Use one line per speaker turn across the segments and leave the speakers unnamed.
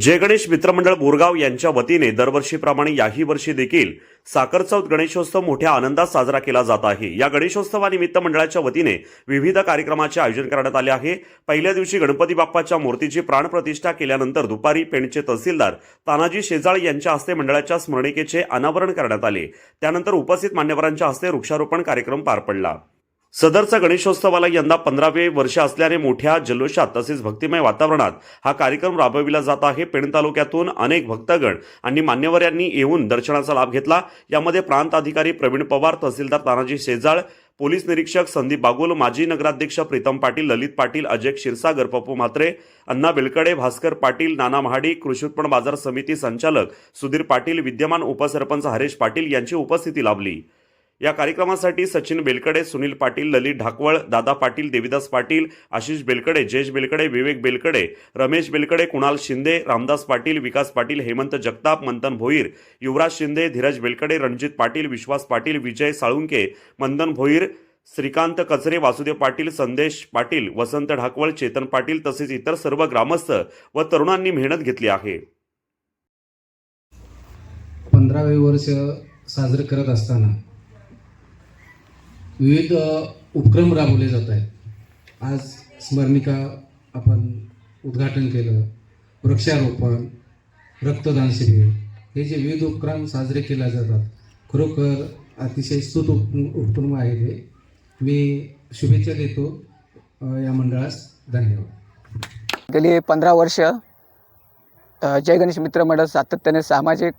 जय गणेश मित्रमंडळ बोरगाव यांच्या वतीने दरवर्षीप्रमाणे याही वर्षी देखील साखरचौथ गणेशोत्सव मोठ्या आनंदात साजरा केला जात आहे. या गणेशोत्सवानिमित्त मंडळाच्या वतीने विविध कार्यक्रमाचे आयोजन करण्यात आले आहे. पहिल्या दिवशी गणपती बाप्पाच्या मूर्तीची प्राणप्रतिष्ठा केल्यानंतर दुपारी पेणचे तहसीलदार तानाजी शेजाळ यांच्या हस्ते मंडळाच्या स्मरणिकेचे अनावरण करण्यात आले. त्यानंतर उपस्थित मान्यवरांच्या हस्ते वृक्षारोपण कार्यक्रम पार पडला. सदरचा गणेशोत्सवाला यंदा पंधरावे वर्ष असल्याने मोठ्या जल्लोषात तसेच भक्तिमय वातावरणात हा कार्यक्रम राबविला जात आहे. पेण तालुक्यातून अनेक भक्तगण आणि मान्यवर यांनी येऊन दर्शनाचा लाभ घेतला. यामध्ये प्रांत अधिकारी प्रवीण पवार तहसीलदार तानाजी शेजाळ पोलीस निरीक्षक संदीप बागुल माजी नगराध्यक्ष प्रीतम पाटील ललित पाटील अजय क्षीरसागर पप्पू म्हात्रे अण्णा बेलकडे भास्कर पाटील नाना महाडी कृषी उत्पन्न बाजार समिती संचालक सुधीर पाटील विद्यमान उपसरपंच हरेश पाटील यांची उपस्थिती लाभली. या कार्यक्रमासाठी सचिन बेलकडे सुनील पाटील ललित ढाकवळ दादा पाटील देविदास पाटील आशिष बेलकडे जयेश बेलकडे विवेक बेलकडे रमेश बेलकडे कुणाल शिंदे रामदास पाटील विकास पाटील हेमंत जगताप मंथन भोईर युवराज शिंदे धीरज बेलकडे रणजित पाटील विश्वास पाटील विजय साळुंके मंदन भोईर श्रीकांत कचरे वासुदेव पाटील संदेश पाटील वसंत ढाकवळ चेतन पाटील तसेच इतर सर्व ग्रामस्थ व तरुणांनी मेहनत घेतली आहे.
पंधरावे वर्ष साजरे करत असताना विविध उपक्रम राबवले जात आहेत. आज स्मरणिका आपण उद्घाटन केलं. वृक्षारोपण रक्तदान शिबिर हे जे विविध उपक्रम साजरे केले जातात खरोखर अतिशय स्तुत उप उपक्रम आहे हे. मी शुभेच्छा देतो. या मंडळास धन्यवाद.
गेली पंधरा वर्ष जय गणेश मित्र मंडळ सातत्याने सामाजिक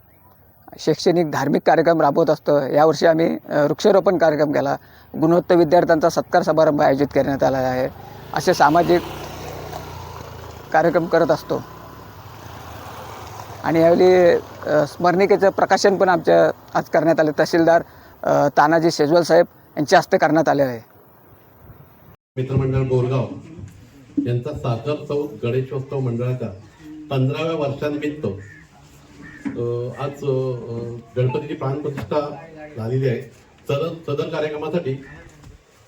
शैक्षणिक धार्मिक कार्यक्रम राबवत असतो. यावर्षी आम्ही वृक्षारोपण कार्यक्रम केला. गुणवत्त विद्यार्थ्यांचा सत्कार समारंभ आयोजित करण्यात आला आहे. असे सामाजिक कार्यक्रम करत असतो. आणि यावेळी स्मरणिकेचं प्रकाशन पण आमच्या आज करण्यात आले. तहसीलदार तानाजी शेजवल साहेब यांच्या हस्ते करण्यात आले आहे.
मित्रमंडळ बोरगाव यांचा साखर चौथ गणेशोत्सव मंडळाचा पंधराव्या वर्षानिमित्त आज गणपतीची प्राणप्रतिष्ठा झालेली आहे. सदर सदर कार्यक्रमासाठी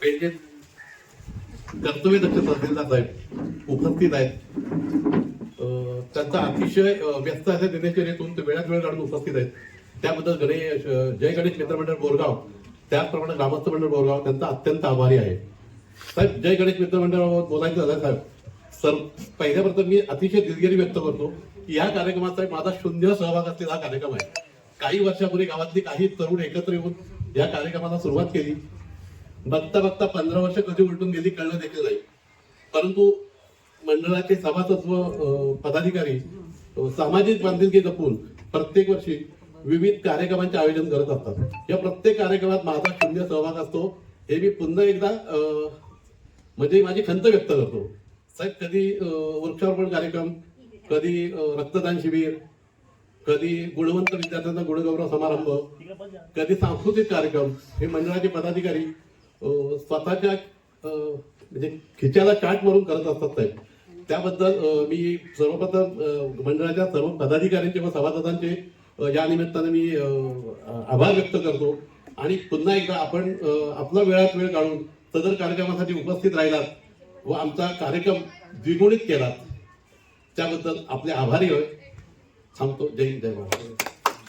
पेठे कर्तव्य दक्ष तहसीलदार साहेब उपस्थित आहेत. त्यांचा अतिशय व्यस्त अशा दिनचर्येतून ते वेळात वेळ काढून उपस्थित आहेत. त्याबद्दल गणेश जय गणेश मित्रमंडळ बोरगाव त्याचप्रमाणे ग्रामस्थ मंडळ बोरगाव त्यांचा अत्यंत आभारी आहे. साहेब जय गणेश मित्रमंडळाबाबत बोलायचं झालं साहेब. सर पहिल्यापर्यंत मी अतिशय दिलगिरी व्यक्त करतो. या कार्यक्रमाचा माझा शून्य सहभाग असलेला हा कार्यक्रम आहे. काही वर्षापूर्वी गावातली काही तरुण एकत्र येऊन या कार्यक्रमाला सुरुवात केली. बघता बघता पंधरा वर्ष कधी उलटून गेली कळलं देखील नाही. परंतु मंडळाचे सभासत्व पदाधिकारी सामाजिक बांधिलकी जपून प्रत्येक वर्षी विविध कार्यक्रमांचे आयोजन करत असतात. या प्रत्येक कार्यक्रमात माझा शून्य सहभाग असतो. हे मी पुन्हा एकदा म्हणजे माझी खंत व्यक्त करतो. साहेब कधी वृक्षारोपण कार्यक्रम कधी रक्तदान शिबिर कधी गुणवंत विद्यार्थ्यांचा गुणगौरव समारंभ कधी सांस्कृतिक कार्यक्रम हे मंडळाचे पदाधिकारी स्वतःच्या म्हणजे खिच्याला चाट मारून करत असतात साहेब. त्याबद्दल मी सर्वप्रथम मंडळाच्या सर्व पदाधिकाऱ्यांचे व सभासदांचे या निमित्ताने मी आभार व्यक्त करतो. आणि पुन्हा एकदा आपण आपला वेळात वेळ काढून सदर कार्यक्रमासाठी उपस्थित राहिलात व आमचा कार्यक्रम द्विगुणित केलात. त्याबद्दल आपले आभारी होय. थांबतो. जय हिंद जय महाराष्ट्र.